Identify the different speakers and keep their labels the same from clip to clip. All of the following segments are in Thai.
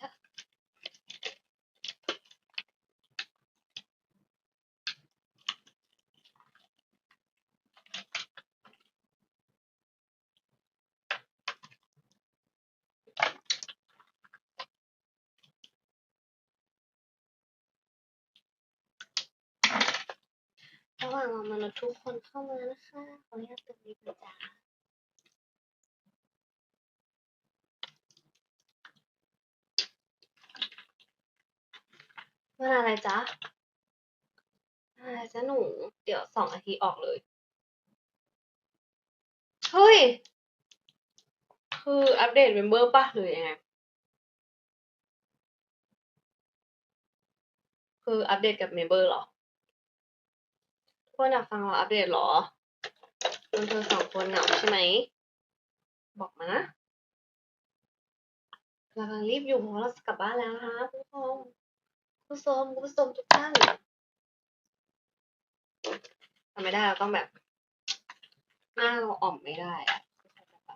Speaker 1: จ้ะระหว่างรามนุษย์ทุกคนเข้ามานะคะขออนุญาตเติมลิฟต์นะจ๊ะ ว่าอะไรจ๊ะอะไรจ๊ะหนู เดี๋ยวสองนาทีออกเลย เฮ้ย คืออัปเดตเมมเบอร์ป่ะหรือยังไง คืออัปเดตกับเมมเบอร์เหรอทุกนอยากฟังเราอัปเดตเหรอคุณเธอสองคนเหงาใช่ไหม บอกมานะเรากำลังรีบอยู่เพราะเราจะกลับบ้านแล้วนะคะคุณผู้ชมคุณ ผู้ชมคุณผู้ชมทุกท่านทำไม่ได้เราต้องแบบ หน้าเราอ่อมไม่ได้อะ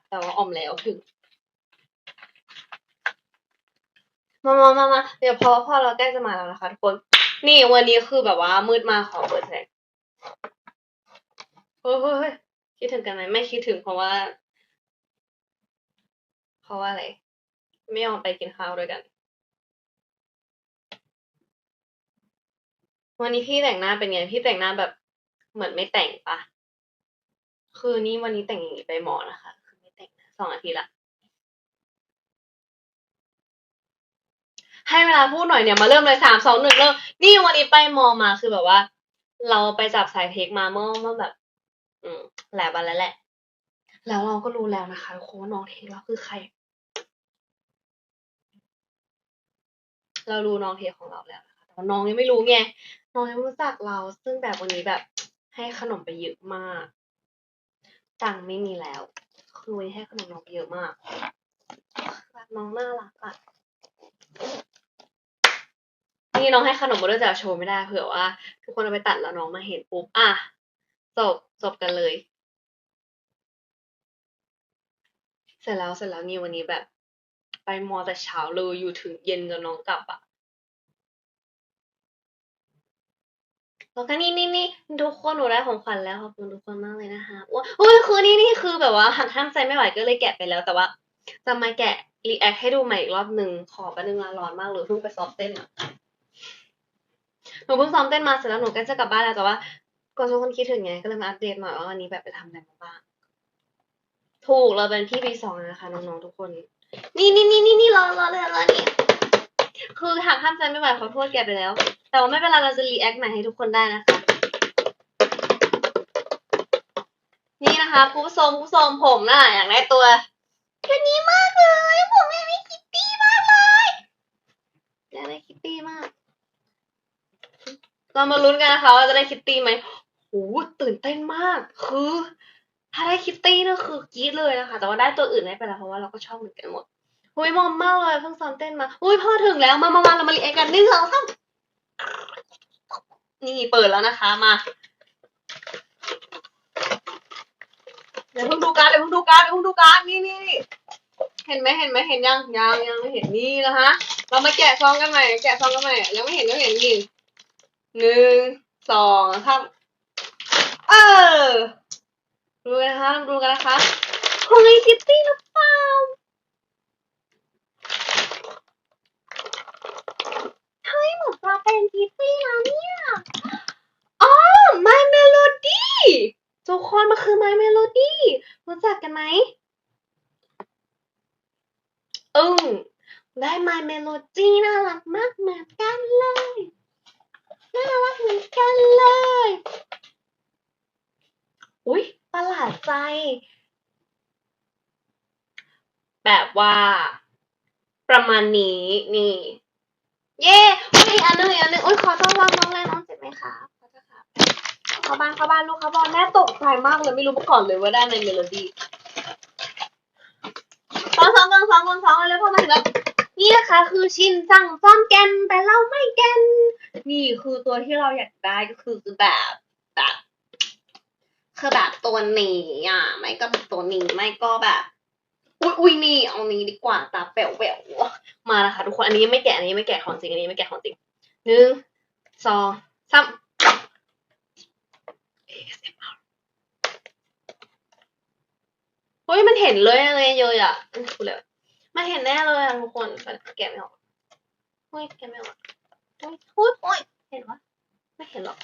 Speaker 1: แต่ว่าอ่อมแล้วถึงมามามามาเดี๋ยวพอพอเราใกล้จะมาแล้วนะคะทุกคน นี่วันนี้คือแบบว่ามืดมาขอเปิดแสงเฮ้ยเฮ้ยเฮ้ยคิดถึงกันไหมไม่คิดถึงเพราะว่า เพราะว่าอะไร ไม่ยอมไปกินข้าวด้วยกัน วันนี้พี่แต่งหน้าเป็นไง พี่แต่งหน้าแบบเหมือนไม่แต่งปะคือนี่วันนี้แต่งอย่างนี้ไปหมอนะคะ คือไม่แต่งสองอาทิตย์ละ ให้เวลาพูดหน่อยเนี่ยมาเริ่มเลยสามสองหนึ่งเริ่ม นี่วันนี้ไปมอมาคือแบบว่า เราไปจับสายเทคมาเมื่อเมื่อแบบ อืมหลายวันแล้วแหละ แล้วเราก็รู้แล้วนะคะทุกคนว่าน้องเทคเราคือใคร เรารู้น้องเทคของเราแล้ว แต่น้องยังไม่รู้ไงน้องยังไม่รู้จักเรา ซึ่งแบบวันนี้แบบให้ขนมไปเยอะมากตังไม่มีแล้วคือวันนี้ให้ขนมน้องไปเยอะมากแบบน้องน่ารักอะนี่น้องให้ขนมมาด้วยแต่โชว์ไม่ได้เผื่อว่า ทุกคนเอาไปตัดแล้วน้องมาเห็นปุ๊บอะจบจบกันเลย เสร็จแล้วเสร็จแล้วนี่วันนี้แบบ ไปมอแต่เช้าเลยอยู่ถึงเย็นจนน้องกลับอะ แล้วก็นี่นี่นี่ทุกคนหนูได้ของขวัญแล้วขอบคุณทุกคนมากเลยนะคะว้าโอ้ยคือนี่นี่คือแบบว่าหันห้ามใจไม่ไหวก็เลยแกะไปแล้วแต่ว่า จะมาแกะรีแอคให้ดูใหม่อีกรอบหนึ่งขอแป๊บนึงนะร้อนมากเลยเพิ่งไปซ้อมเต้นอะหนูเพิ่งซ้อมเต้นมาเสร็จแล้วหนูก็จะกลับบ้านแล้วแต่ว่าก็ทุกคนคิดถึงไงก็เลยมาอัปเดตหน่อยว่าวันนี้แบบไปทำอะไรมาบ้างถูกเราเป็นพี่ปีสองนะคะน้องๆทุกคน นี่นี่นี่นี่นี่รอรอเลยรอนี่ คือหากห้ามใจไม่ไหวขอโทษแกไปแล้ว แต่ว่าไม่เป็นไรเราจะรีแอคใหม่ให้ทุกคนได้นะคะ นี่นะคะผู้ชมผู้ชมผมน่ะอยากได้ตัวตัวนี้มากเลย ผมอยากได้คิตตี้มากเลยอยากได้คิตตี้มาก เรามาลุ้นกันนะคะว่าจะได้คิตตี้ไหมโอ้โหตื่นเต้นมาก คือ ถ้าได้คิตตี้นี่คือกรี๊ดเลยนะคะ แต่ว่าได้ตัวอื่นไม่เป็นไรเพราะว่าเราก็ชอบเหมือนกันหมด หุยมอมมากเลยเพิ่งซ้อมเต้นมา อุ้ยพ่อถึงแล้วมามามาเรามารีแอคกันหนึ่งสองสามนี่เปิดแล้วนะคะมาเดี๋ยวเพิ่งดูการเดี๋ยวเพิ่งดูการเดี๋ยวเพิ่งดูการนี่นี่นี่เห็นไหมเห็นไหมเห็นยังยังยังไม่เห็นนี่นะคะเรามาแกะซองกันใหม่แกะซองกันใหม่ยังไม่เห็นยังไม่เห็นนี่หนึ่งสองสามเออดูกันนะคะดูกันนะคะของไอคิตตี้หรือเปล่าเฮ้ยหมูปลาเป็นคิตตี้แล้วเนี่ยอ๋อ My Melody ทุกคนมันคือ My Melody รู้จักกันไหมอึ้งได้ My Melody น่ารักมากเหมือนกันเลยน่ารักเหมือนกันเลย อุ๊ยประหลาดใจ แบบว่า ประมาณนี้นี่ เย้อุ๊ยอันหนึงอันหนึงอุ๊ยขอต้อนรับน้องแรกน้องเจ็บไหมคะ เข้าบ้านเข้าบ้านลูกเข้าบ้านแม่ตกใจมากเลยไม่รู้มาก่อนเลยว่าได้ในเมโลดี้สองสองสองสองสองสองแล้วพอมาถึงแล้วนี่นะคะคือชินจังซ่อมแกนแต่เราไม่แกนนี่คือตัวที่เราอยากได้ก็คือแบบแบบคือแบบตัวนี้อะไม่ก็แบบตัวนี้ไม่ก็แบบอุ้ยอุ้ยนี่เอานี้ดีกว่าตาแป๋วแป๋วมานะคะทุกคนอันนี้ไม่แกะอันนี้ไม่แกะของจริงอันนี้ไม่แกะของจริงหนึ่งสองสาม ASMR เฮ้ยมันเห็นเลยอะไรเยอะอะอืมพูเลยมันเห็นแน่เลยอะทุกคนแกะไม่ออกเฮ้ยแกะไม่ออกเฮ้ยเฮ้ยเฮ้ยเห็นวะไม่เห็นหรอก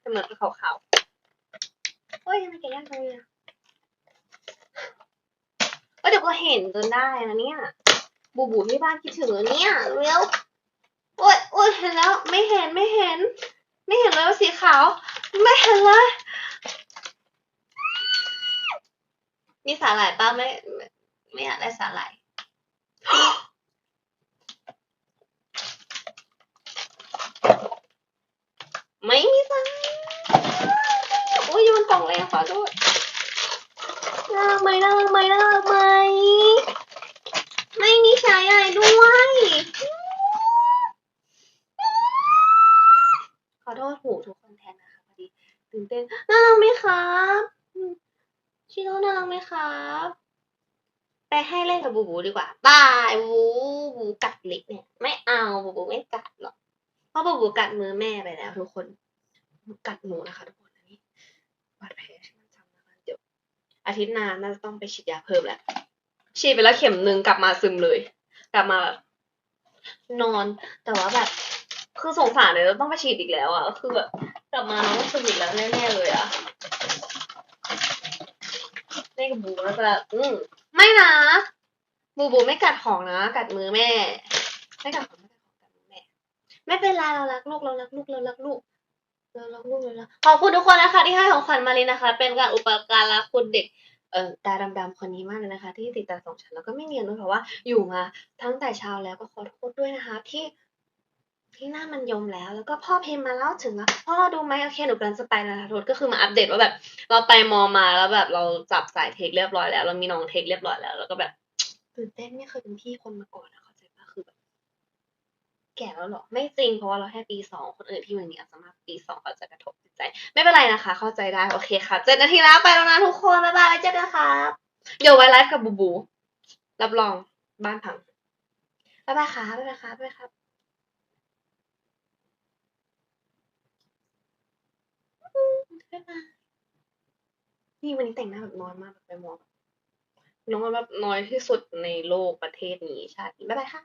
Speaker 1: แต่เหมือนเป็นขาวๆเฮ้ยทำไมแกะยากจังเลยอะเอ้ยเดี๋ยวก็เห็นจนได้นะเนี่ย บูบูที่บ้านคิดถึงเนี่ยเร็วโอ้ยโอ้ยเห็นแล้ว ไม่เห็นไม่เห็น ไม่เห็นเลยว่าสีขาว ไม่เห็นเลย มีสาหร่ายป้าไม่ไม่ ไม่อยากได้สาหร่ายไม่มีสาหร่ายโอ้ยมันกล่องเลยขอโทษน่ารักไหมน่ารักไหมน่ารักไหมไม่มีสาหร่ายด้วยขอโทษหูทุกคนแทนนะคะพอดีตื่นเต้นน่ารักไหมครับ ชิโร่น่ารักไหมครับ ไปให้เล่นกับบูบูดีกว่าบายบูบูกัดล็กเนี่ย ไม่เอาบูบูไม่กัดหรอก เพราะบูบูกัดมือแม่ไปแล้วทุกคน กัดหนูนะคะทุกคนอันนี้บาดแผลที่มันจำนะคะเดี๋ยวอาทิตย์หน้าน่าจะต้องไปฉีดยาเพิ่มแล้ว ฉีดไปแล้วเข็มหนึ่งกลับมาซึมเลย กลับมาแบบนอนแต่ว่าแบบ คือสงสารเลยต้องไปฉีดอีกแล้วอะ คือแบบกลับมาน้องซึมอีกแล้วแน่ๆเลยอะ เล่กับบูแล้วแบบอืมไม่นะ บูบูไม่กัดของนะกัดมือแม่ ไม่กัดของไม่กัดของกัดมือแม่ ไม่เป็นไรเรารักลูกเรารักลูกเรารักลูกเรารักลูกเรารักขอบคุณทุกคนนะคะ ที่ให้ของขวัญมาเลยนะคะ เป็นการอุปการะคุณเด็กเอ่อตาดำๆคนนี้มากเลยนะคะ ที่ติดตามส่งฉันแล้วก็ไม่เนียนด้วยเพราะว่าอยู่มาทั้งแต่เช้าแล้วก็ขอโทษด้วยนะคะที่ ที่หน้ามันยมแล้ว แล้วก็พ่อเพิมมาเล่าถึงแล้วพ่อดูไหมโอเคหนูกำลังจะไปนะทุกก็คือมาอัปเดตว่าแบบ เราไปมอมาแล้วแบบเราจับสายเทคเรียบร้อยแล้ว เรามีน้องเทคเรียบร้อยแล้ว แล้วก็แบบตื่นเต้นไม่เคยเป็นพี่คนมาก่อนนะเข้าใจปะคือแบบแก่แล้วหรอไม่จริงเพราะว่าเราแค่ปีสองคนอื่นที่มันมีอาจจะมากปีสองเขาจะกระทบจิตใจ ไม่เป็นไรนะคะ เข้าใจได้โอเคค่ะเจ็ดนาทีแล้วไปแล้วนะทุกคนบ๊ายบายเจอกันครับเดี๋ยวไว้ไลฟ์กับบูบูรับรองบ้านพังบ๊ายบายค่ะบ๊ายบายค่ะบ๊ายบายครับ บ๊ายบายนี่วันนี้แต่งหน้าแบบน้อยมากแบบไปมองน้อยแบบน้อยที่สุดในโลกประเทศนี้ชาตินี้บ๊ายบายค่ะ